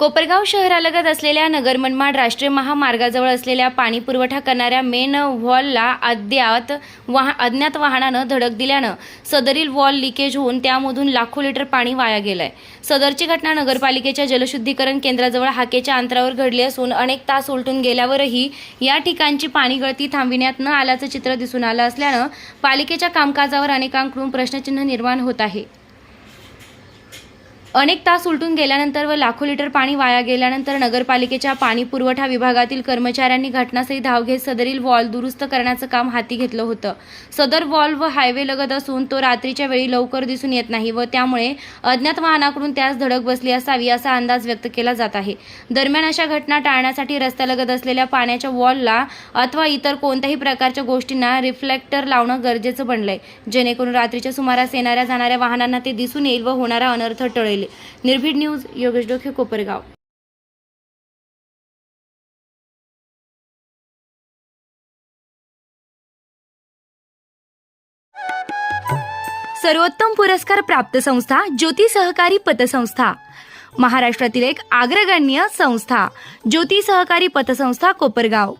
कोपरगाव शहरालगत असलेल्या नगरमनमाड राष्ट्रीय महामार्गाजवळ असलेल्या पाणी पुरवठा करणाऱ्या मेन वॉलला अद्यात वाह अज्ञात वाहनानं धडक दिल्यानं सदरील वॉल लिकेज होऊन त्यामधून लाखो लिटर पाणी वाया गेलंय. सदरची घटना नगरपालिकेच्या जलशुद्धीकरण केंद्राजवळ हाकेच्या अंतरावर घडली असून अनेक तास उलटून गेल्यावरही या ठिकाणची पाणी गळती थांबविण्यात न आल्याचं चित्र दिसून आलं असल्यानं पालिकेच्या कामकाजावर अनेकांकडून प्रश्नचिन्ह निर्माण होत आहे. अनेक तास उलटून गेल्यानंतर व लाखो लिटर पाणी वाया गेल्यानंतर नगरपालिकेच्या पाणी पुरवठा विभागातील कर्मचाऱ्यांनी घटनास्थळी धाव घेत सदरील वॉल दुरुस्त करण्याचं काम हाती घेतलं होतं. सदर वॉल व हायवे लगत असून तो रात्रीच्या वेळी लवकर दिसून येत नाही व त्यामुळे अज्ञात वाहनाकडून त्यास धडक बसली असावी असा अंदाज व्यक्त केला जात आहे. दरम्यान अशा घटना टाळण्यासाठी रस्त्यालगत असलेल्या पाण्याच्या वॉलला अथवा इतर कोणत्याही प्रकारच्या गोष्टींना रिफ्लेक्टर लावणं गरजेचं बनलंय. जेणेकरून रात्रीच्या सुमारास येणाऱ्या जाणाऱ्या वाहनांना ते दिसून येईल व होणारा अनर्थ टळेल. निर्भीड न्यूज योगेश डोखे कोपरगाव. सर्वोत्तम पुरस्कार प्राप्त संस्था ज्योती सहकारी पतसंस्था. महाराष्ट्रातील एक अग्रगण्य संस्था ज्योती सहकारी पतसंस्था कोपरगाव.